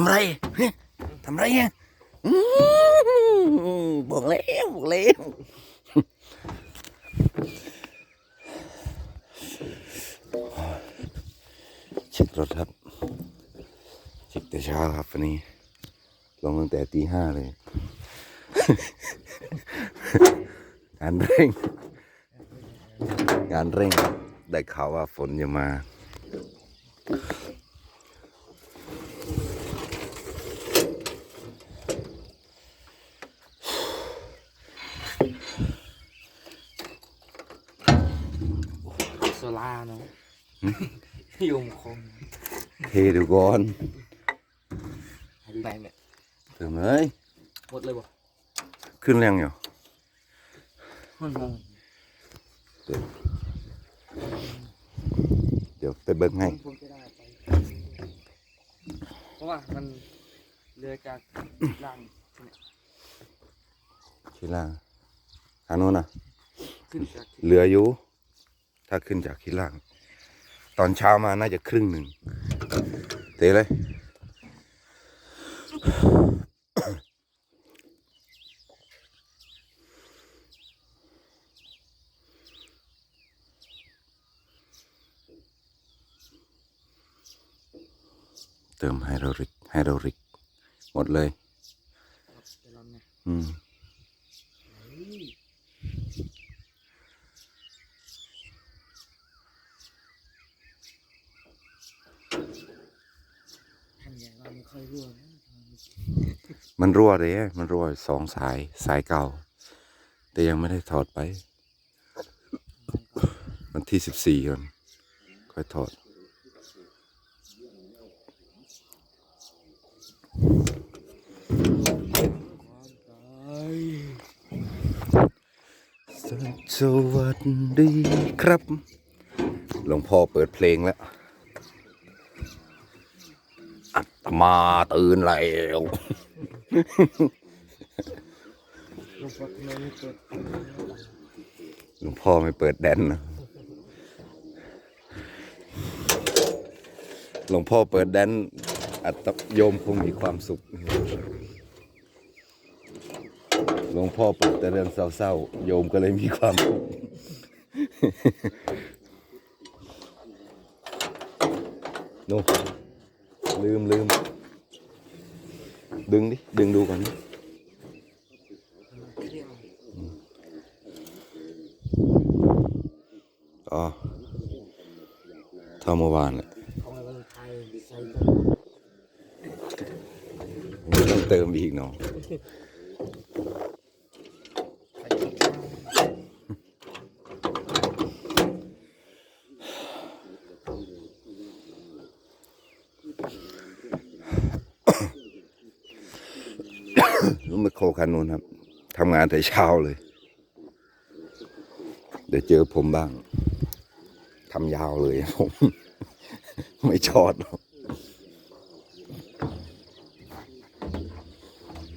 ทำไรทำไรเนี่ยบอกแล้วบอกแล้วเช็ครถครับเช็คแต่เช้าครับวันนี้ ลงตั้งแต่ตีห้าเลยงานเร่ง งานเร่ง ได้ข่าวว่าฝนจะมา โซล่าเนาะ ยมคงเทดูก่อนได้ไหมเติมเลยหมดเลยบ่ขึ้นแรงอยู่มันมองเดี๋ยวไปเบิ้งให้ผมจะได้ไปเพราะว่ามันเรือจากล่างที่ล่างทางโน้นนะขึ้นจากเหลืออยู่ถ้าขึ้นจากที่ล่าง ตอนเช้ามาน่าจะครึ่งหนึ่งเตะเลยเติมไฮโดรลิกไฮโดรลิก หมดเลยไปลองไงอืม ทันใหญ่ว่าไม่ ค่อยรั่วนะมันรั่วเลยมันรั่วสองสายสายเก่า แต่ยังไม่ได้ถอดไป วันที่สิบสี่ก่อนค่อยถอด สวัสดีครับ หลวงพ่อเปิดเพลงแล้ว อัต มาตื่นแล้วหลวงพ่อไม่เปิดแดนนะหลวงพ่อเปิดแดนอัตโยมคงมีความสุข หลวงพ่อเปิดแต่เรื่องเศร้าๆ โยมก็เลยมีความสุขโน่ ลืมลืม ดึงดิ ดึงดูก่อนดิเครื่องอ๋อเท่าเมื่อวานแหละของอะไรไทยใส่ไม่ต้องเติมอีกเนาะ ร นนู้นครับทำงานแต่เช้าเลย เดี๋ยวเจอผมบ้างทำยาวเลยผม ไม่ชอดหรอก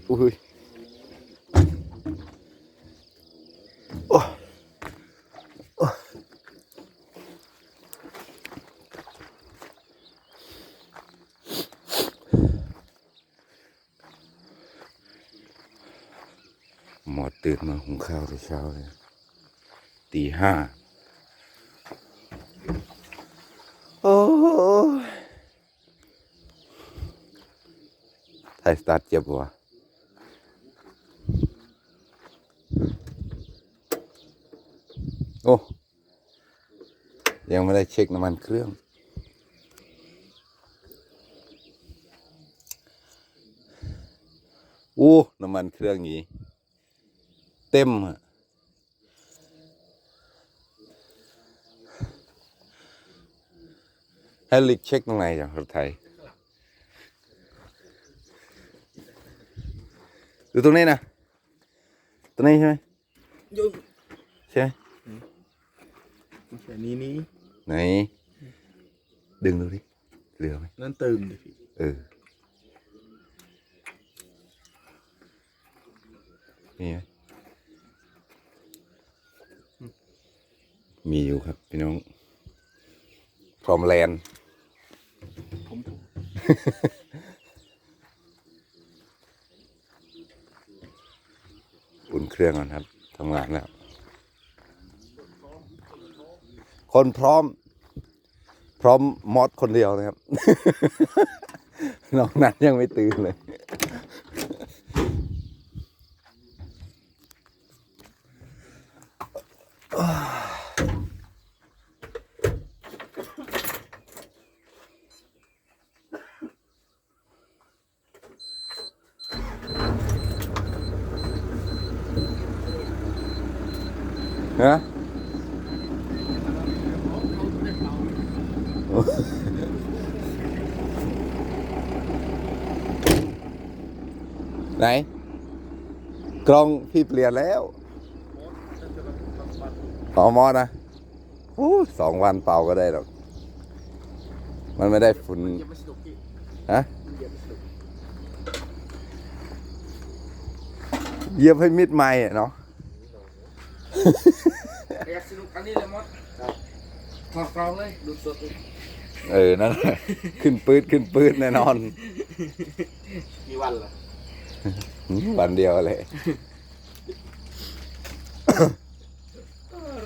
อุ้ย หมอดตื่นมาหุงข้าวแต่เช้าเลยตีห้าโอ้ไทยสตาร์ทเจ็บวะโอ้ ยังไม่ได้เช็คน้ำมันเครื่องอู้น้ำมันเครื่องนี้ เต็มอะให้ลิกเช็คตรงไหนจากรถไทยดูตรงนี้นะตรงนี้ใช่ไหมโยมใช่ไหมไม่ใช่นี้นี้ไหน ดึงดูดิเหลือไหมนั่นเติมดิพี่เออมีไหม มีอยู่ครับพี่น้อง พร้อมแลนผมถูกอุ่นเครื่องก่อนครับทำงานแล้ว คนพร้อม พร้อมมอดคนเดียวนะครับ น้องนัดยังไม่ตื่นเลย ฮะไหน กล้องพี่เปลี่ยนแล้วอ๋อมอนะโอ้สองวันเป่าก็ได้หรอก มันไม่ได้ฝุ่นยังไม่สนุกพี่ฮะเยียบให้มิดไม้อะเนาะ สนุกอันนี้เลยมดถอดกรองเลยดูดสดเลยเออ นั่นแหละขึ้นปืดขึ้นปืดแน่นอน กี่วันล่ะวันเดียวเลย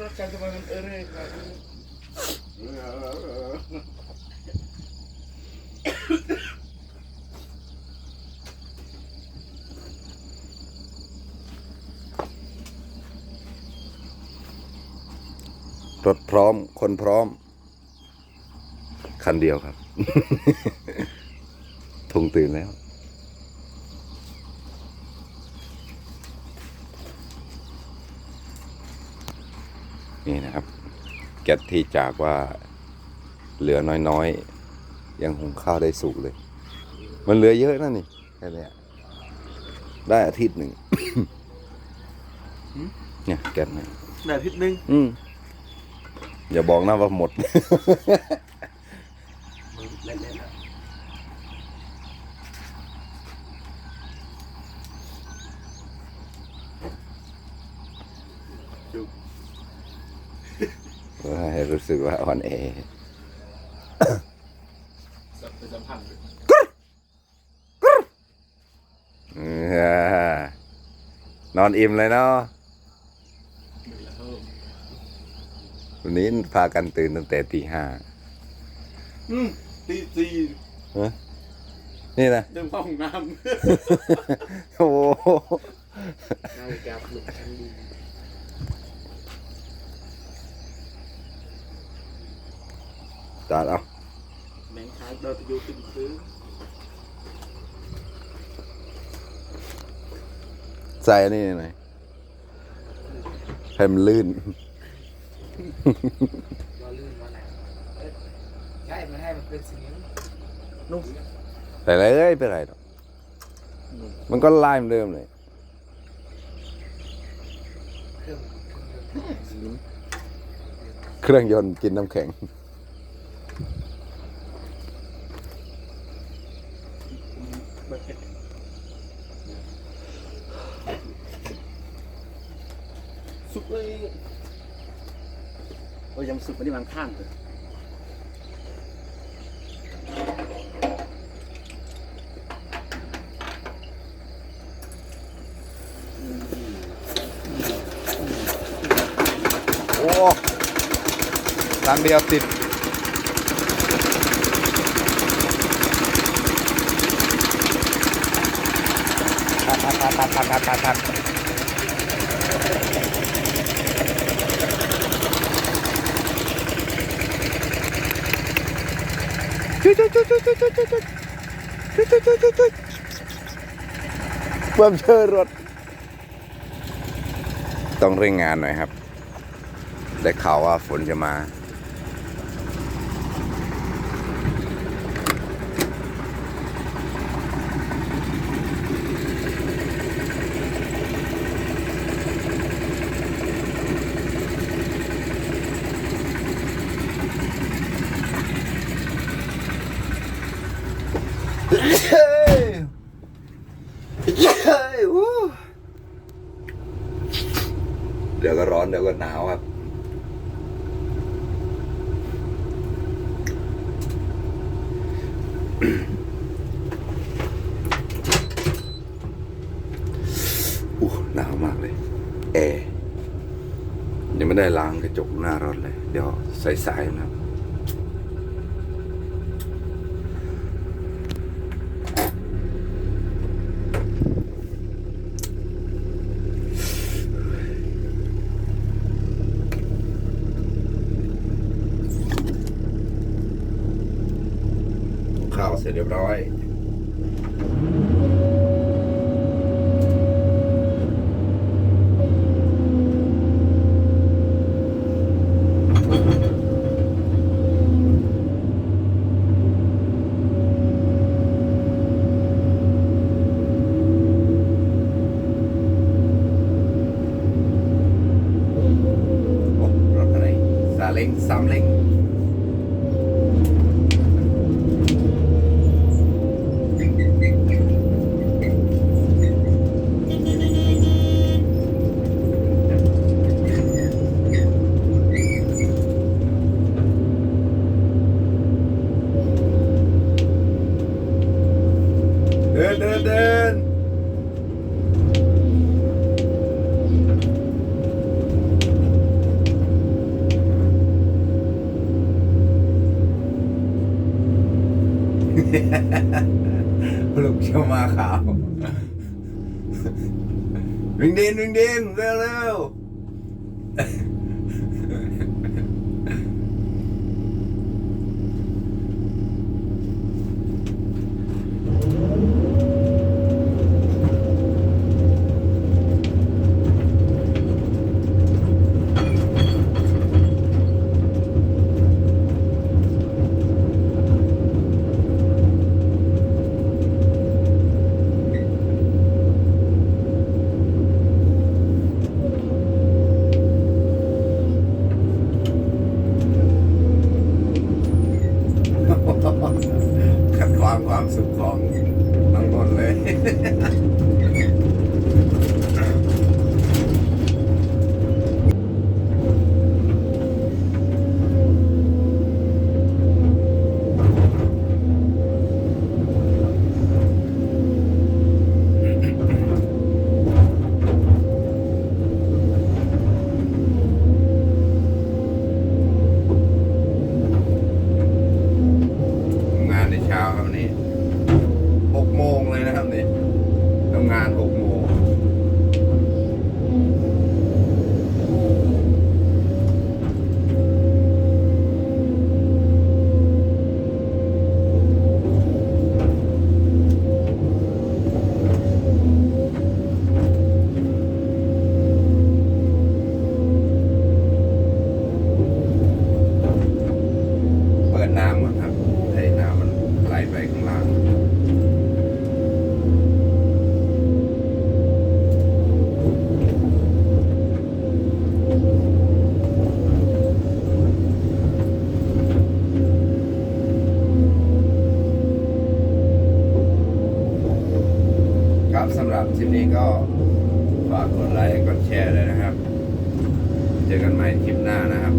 รถจักรทำไมมันเออเร่แบบนี้ รถพร้อม คนพร้อม คันเดียวครับทงตื่นแล้ว นี่นะครับแก๊สที่จากว่าเหลือน้อยๆ ยังหุงข้าวได้สุกเลย มันเหลือเยอะนะนี่แค่เนี้ยได้อาทิตย์หนึ่งเนี่ยแก๊สเนี่ยแบบพิษนึงอืม อย่าบอกนะว่าหมดให้รู้สึกว่าอ่อนแอเป็นสัมพันธ์เออนอนอิ่มเลยเนาะ วันนี้พากันตื่นตั้งแต่ตีห้าอืมตีตีนี่นะ เดินเข้าห้องน้โอ้โหำนาฬิกาปลุกฉันดีจอดเอาแมงคายเดินไปอยู่ตึ้งซื้อใส่อันนี้หน่อยให้มันลื่น รอลื่นวันไหนเอ้ยใช่ มันให้มันเป็นสีนุ่มแต่ไรเอ้ยเป็นไรหรอกมันก็ลายเหมือนเดิมเลยเครื่องเครื่องยนต์กินน้ำแข็ง สุกเลย โอ้ยยังสุกไม่ได้มันข้างเลยโอ้ร้านเดียวติดตัดตัดตัดตัดตัดตัดตัดตัด จุ๊ดจุดจุดจุดจุดจุดจุดจุดจุดจุดจุดจุดความเชื่อรถ ต้องเร่งงานหน่อยครับ ได้ข่าวว่าฝนจะมา เดี๋ยวก็ร้อนเดี๋ยวก็หนาวครับ ไม่ได้ล้างกระจกหน้ารถเลย เดี๋ยวสายๆนะข้าวเสร็จเรียบร้อย โอ้รถอะไร ซาเล้งส ปลุกชมาขาว วิ่งเดินวิ่งเดินเร็วๆ ครับคลิปนี้ก็ฝากกดไลค์กดแชร์เลยนะครับ เจอกันใหม่คลิปหน้านะครับ